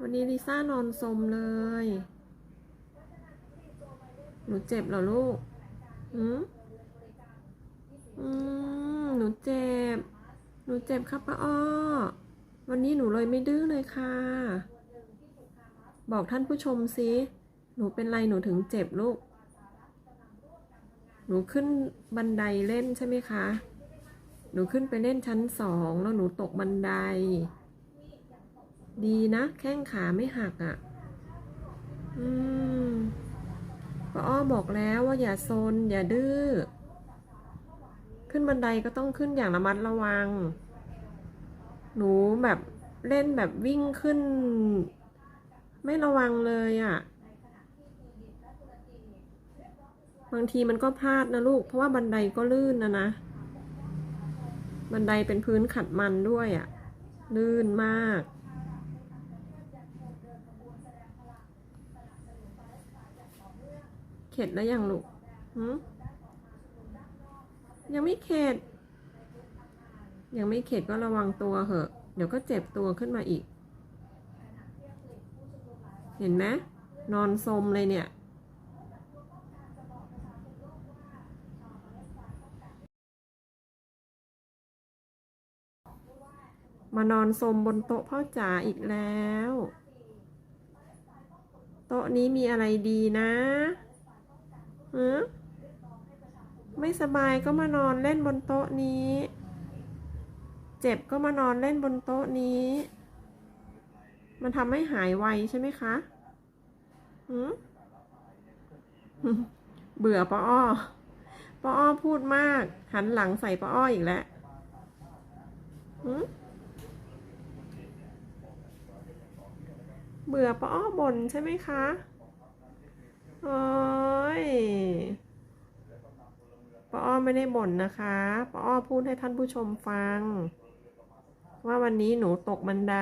วันนี้ลิซ่านอนสมเลย หนูเจ็บเหรอลูกอืมอืมหนูเจ็บ หนูเจ็บครับป้าอ้อ วันนี้หนูเลยไม่ดื้อเลยค่ะ บอกท่านผู้ชมสิ หนูเป็นไรหนูถึงเจ็บลูก หนูขึ้นบันไดเล่นใช่ไหมคะ หนูขึ้นไปเล่นชั้นสองแล้วหนูตกบันได ดีนะ แข้งขาไม่หักอะ่ะ อืมป้าอ้อบอกแล้วว่าอย่าโซน อย่าดื้อ ขึ้นบันไดก็ต้องขึ้นอย่างระมัดระวัง หนูแบบเล่นแบบวิ่งขึ้น ไม่ระวังเลยอะ่ะ บางทีมันก็พลาดนะลูก เพราะว่าบันไดก็ลื่นนะนะ บันไดเป็นพื้นขัดมันด้วยอะ่ะ ลื่นมาก เข็ดแล้วยังลูกยังไม่เข็ด ยังไม่เข็ดก็ระวังตัวเหอะ เดี๋ยวก็เจ็บตัวขึ้นมาอีก เห็นไหมนอนสมเลยเนี่ยมานอนสมบนโต๊ะพ่อจ๋าอีกแล้ว โต๊ะนี้มีอะไรดีนะ ฮะไม่สบายก็มานอนเล่นบนโต๊ะนี้ เจ็บก็มานอนเล่นบนโต๊ะนี้ มันทำให้หายไวใช่ไหมคะหืมเบื่อป้าอ้อป้าอ้อพูดมาก หันหลังใส่ป้าอ้ออีกแล้วหืมเบื่อป้าอ้อบ่นใช่ไหมคะ โอ้ย ป้าอ้อไม่ได้บ่นนะคะป้าอ้อพูดให้ท่านผู้ชมฟัง ว่าวันนี้หนูตกบันได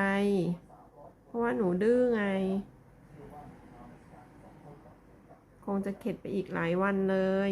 เพราะว่าหนูดื้อไง คงจะเข็ดไปอีกหลายวันเลย